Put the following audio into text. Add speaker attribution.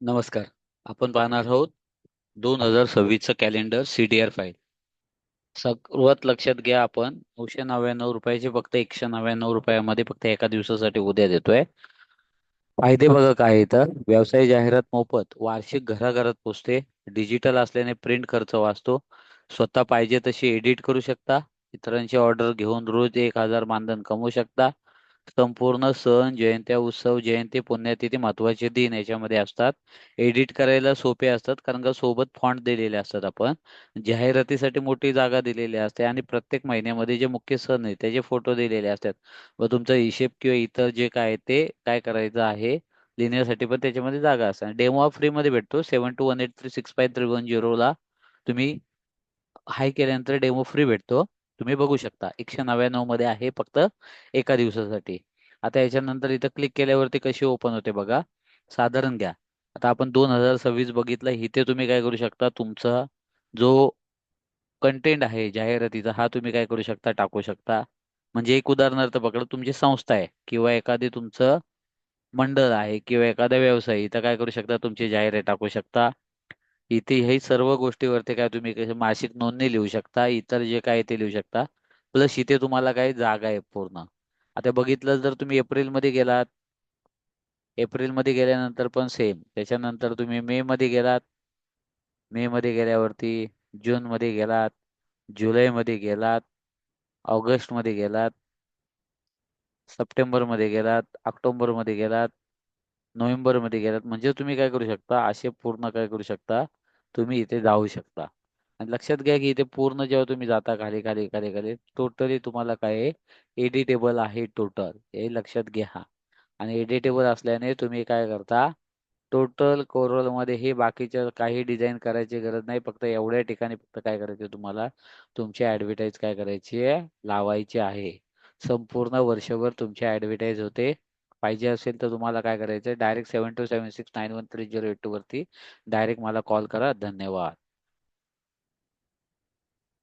Speaker 1: नमस्कार. आपण पाहणार आहोत दोन हजार सव्वीसचं calendar C D R file सर्वात लक्षात घ्या आपण नऊशे नव्याण्णव रुपयाचे फक्त एकशे नव्याण्णव रुपयामध्ये फक्त एका दिवसासाठी उद्या देतोय. फायदे बघा काय तर व्यवसाय जाहिरात मोफत वार्षिक घराघरात पोचते डिजिटल असल्याने प्रिंट खर्च वाचतो स्वतः पाहिजे तशी एडिट करू शकता इतरांची ऑर्डर घेऊन रोज एक हजार मानधन कमवू शकता संपूर्ण सण जयंत्या उत्सव जयंती पुण्यतिथी महत्त्वाचे दिन याच्यामध्ये असतात. एडिट करायला सोपे असतात कारण का सोबत फॉन्ट दिलेले असतात आपण. जाहिरातीसाठी मोठी जागा दिलेली असते आणि प्रत्येक महिन्यामध्ये जे मुख्य सण आहे त्याचे फोटो दिलेले असतात. व तुमचा हिशेब किंवा इतर जे काय ते काय करायचं आहे लिहिण्यासाठी पण त्याच्यामध्ये जागा असते. डेमो फ्री मध्ये भेटतो. Seven two one eight three six five three one झिरोला तुम्ही हाय केल्यानंतर डेमो फ्री भेटतो. तुम्ही बघू शकता. एकशे नव्याण्णवमध्ये आहे फक्त एका दिवसासाठी. आता याच्यानंतर इथं क्लिक केल्यावरती कशी ओपन होते बघा. साधारण घ्या. आता आपण दोन हजार सव्वीस बघितलं इथे तुम्ही काय करू शकता तुमचा जो कंटेंट आहे जाहिरातीचा हा तुम्ही काय करू शकता टाकू शकता. म्हणजे एक उदाहरणार्थ पकडा तुमची संस्था आहे किंवा एखादी तुमचं मंडळ आहे किंवा एखादा व्यवसाय इथं काय करू शकता तुमची जाहिरात टाकू शकता. इथे हे सर्व गोष्टीवरती काय तुम्ही मासिक नोंदणी लिहू शकता इतर जे काय ते लिहू शकता. प्लस इथे तुम्हाला काय जागा आहे पूर्ण. आता बघितलं जर तुम्ही एप्रिलमध्ये गेलात एप्रिलमध्ये गेल्यानंतर पण सेम त्याच्यानंतर तुम्ही मे मध्ये गेलात मे मध्ये गेल्यावरती जून मध्ये गेलात जुलैमध्ये गेलात ऑगस्टमध्ये गेलात सप्टेंबरमध्ये गेलात ऑक्टोबरमध्ये गेलात नोव्हेंबरमध्ये गेलात. म्हणजे तुम्ही काय करू शकता असे पूर्ण काय करू शकता तुम्ही इथे जाऊ शकता. आणि लक्षात घ्या की इथे पूर्ण जेव्हा तुम्ही जाता खाली खाली खाली खाली टोटली तुम्हाला काय एडिटेबल आहे टोटल हे लक्षात घ्या. आणि एडिटेबल असल्याने तुम्ही काय करता? टोटल कोरलमध्ये हे बाकीच्या काही डिझाईन करायची गरज नाही. फक्त एवढ्या ठिकाणी फक्त काय करायचे तुम्हाला? तुमची ऍडव्हर्टाईज काय करायची आहे? लावायची आहे. संपूर्ण वर्षभर तुमची ऍडव्हर्टाईज होते. पाहिजे असेल तर तुम्हाला काय करायचं direct seven two seven six nine one three zero eight two वरती डायरेक्ट मला कॉल करा. धन्यवाद.